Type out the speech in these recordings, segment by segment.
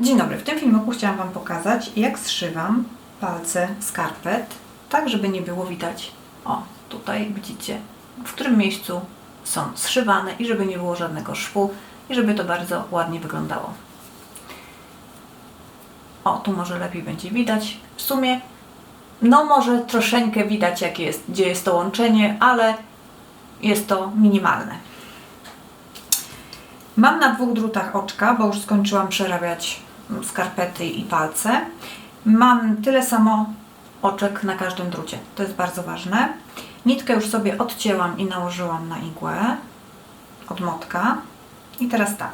Dzień dobry, w tym filmiku chciałam Wam pokazać, jak zszywam palce skarpet, tak żeby nie było widać, o tutaj widzicie, w którym miejscu są zszywane i żeby nie było żadnego szwu i żeby to bardzo ładnie wyglądało. O, tu może lepiej będzie widać. W sumie, no może troszeczkę widać, jak jest, gdzie jest to łączenie, ale jest to minimalne. Mam na dwóch drutach oczka, bo już skończyłam przerabiać skarpety i palce. Mam tyle samo oczek na każdym drucie. To jest bardzo ważne. Nitkę już sobie odcięłam i nałożyłam na igłę od motka. I teraz tak.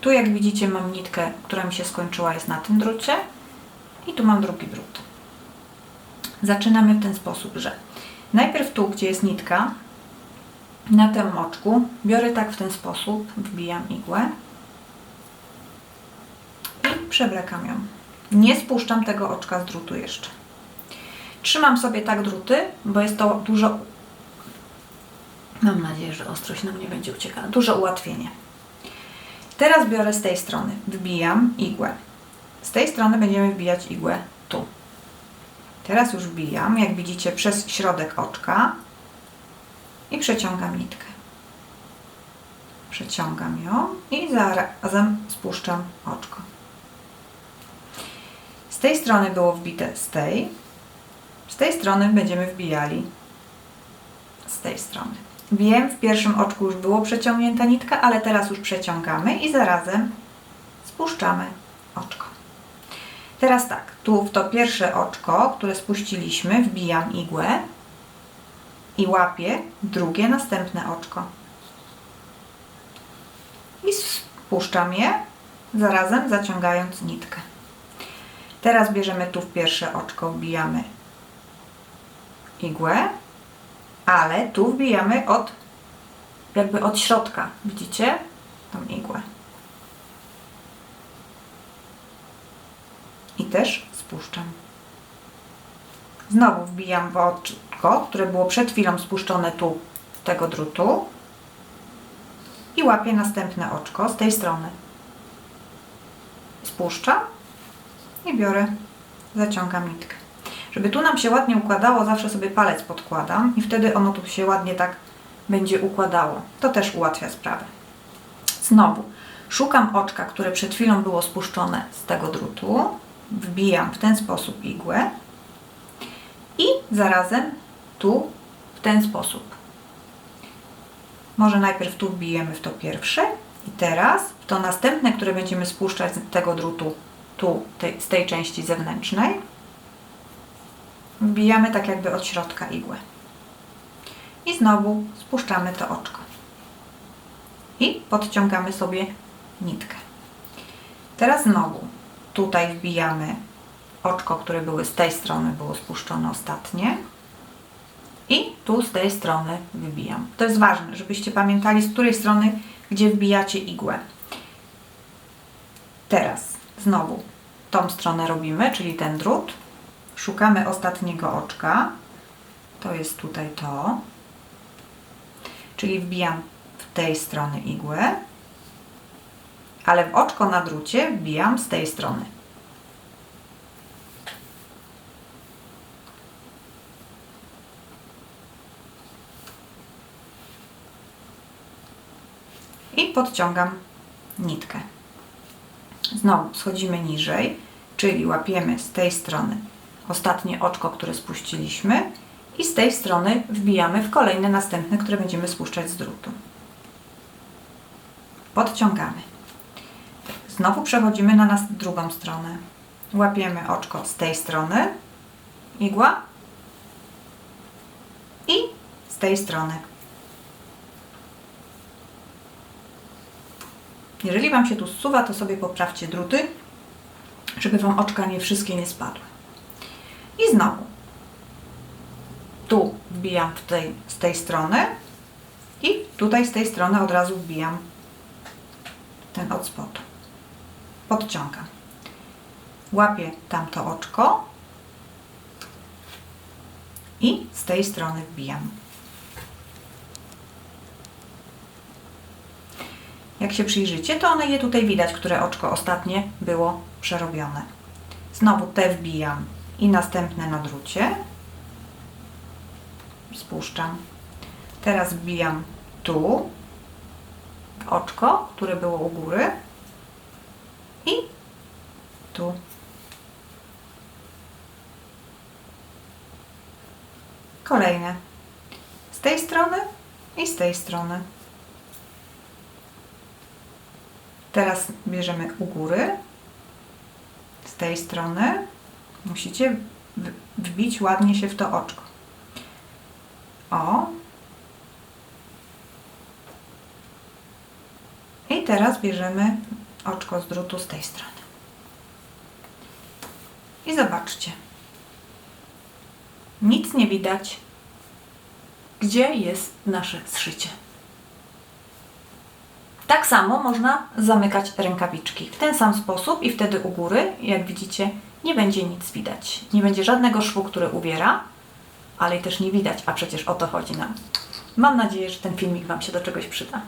Tu jak widzicie mam nitkę, która mi się skończyła, jest na tym drucie. I tu mam drugi drut. Zaczynamy w ten sposób, że najpierw tu, gdzie jest nitka, na tym oczku biorę tak w ten sposób, wbijam igłę przewlekam ją. Nie spuszczam tego oczka z drutu jeszcze. Trzymam sobie tak druty, bo jest to dużo. Mam nadzieję, że ostrość nam nie będzie uciekała. Duże ułatwienie. Teraz biorę z tej strony, wbijam igłę. Z tej strony będziemy wbijać igłę tu. Teraz już wbijam, jak widzicie, przez środek oczka i przeciągam nitkę. Przeciągam ją i zarazem spuszczam oczko. Z tej strony było wbite z tej, z tej strony będziemy wbijali z tej strony. Wiem, w pierwszym oczku już było przeciągnięta nitka, ale teraz już przeciągamy i zarazem spuszczamy oczko. Teraz tak, tu w to pierwsze oczko, które spuściliśmy, wbijam igłę i łapię drugie, następne oczko. I spuszczam je, zarazem zaciągając nitkę. Teraz bierzemy tu w pierwsze oczko, wbijamy igłę, ale tu wbijamy od jakby od środka, widzicie? Tą igłę. I też spuszczam. Znowu wbijam w oczko, które było przed chwilą spuszczone tu tego drutu i łapię następne oczko z tej strony. Spuszczam i biorę, zaciągam nitkę. Żeby tu nam się ładnie układało, zawsze sobie palec podkładam i wtedy ono tu się ładnie tak będzie układało. To też ułatwia sprawę. Znowu szukam oczka, które przed chwilą było spuszczone z tego drutu, wbijam w ten sposób igłę i zarazem tu w ten sposób. Może najpierw tu wbijemy w to pierwsze i teraz w to następne, które będziemy spuszczać z tego drutu tu, tej, z tej części zewnętrznej, wbijamy tak jakby od środka igłę. I znowu spuszczamy to oczko. I podciągamy sobie nitkę. Teraz znowu tutaj wbijamy oczko, które były z tej strony, było spuszczone ostatnie. I tu z tej strony wybijam. To jest ważne, żebyście pamiętali, z której strony, gdzie wbijacie igłę. Teraz znowu tą stronę robimy, czyli ten drut. Szukamy ostatniego oczka. To jest tutaj to. Czyli wbijam w tej strony igłę, ale w oczko na drucie wbijam z tej strony. i podciągam nitkę. Znowu schodzimy niżej, czyli łapiemy z tej strony ostatnie oczko, które spuściliśmy i z tej strony wbijamy w kolejne następne, które będziemy spuszczać z drutu. Podciągamy. Znowu przechodzimy na nas drugą stronę. Łapiemy oczko z tej strony, igła i z tej strony. Jeżeli Wam się tu zsuwa, to sobie poprawcie druty, żeby Wam oczka nie wszystkie nie spadły. I znowu. Tu wbijam tej, z tej strony i tutaj z tej strony od razu wbijam ten od spodu. Podciągam. Łapię tamto oczko i z tej strony wbijam. Jak się przyjrzycie, to one je tutaj widać, które oczko ostatnie było przerobione. Znowu te wbijam i następne na drucie. Spuszczam. Teraz wbijam tu oczko, które było u góry i tu. Kolejne. Z tej strony i z tej strony. Teraz bierzemy u góry. Z tej strony musicie wbić ładnie się w to oczko. O. I teraz bierzemy oczko z drutu z tej strony. I zobaczcie. Nic nie widać. Gdzie jest nasze zszycie? Tak samo można zamykać rękawiczki w ten sam sposób i wtedy u góry, jak widzicie, nie będzie nic widać. Nie będzie żadnego szwu, który uwiera, ale i też nie widać, a przecież o to chodzi nam. Mam nadzieję, że ten filmik Wam się do czegoś przyda.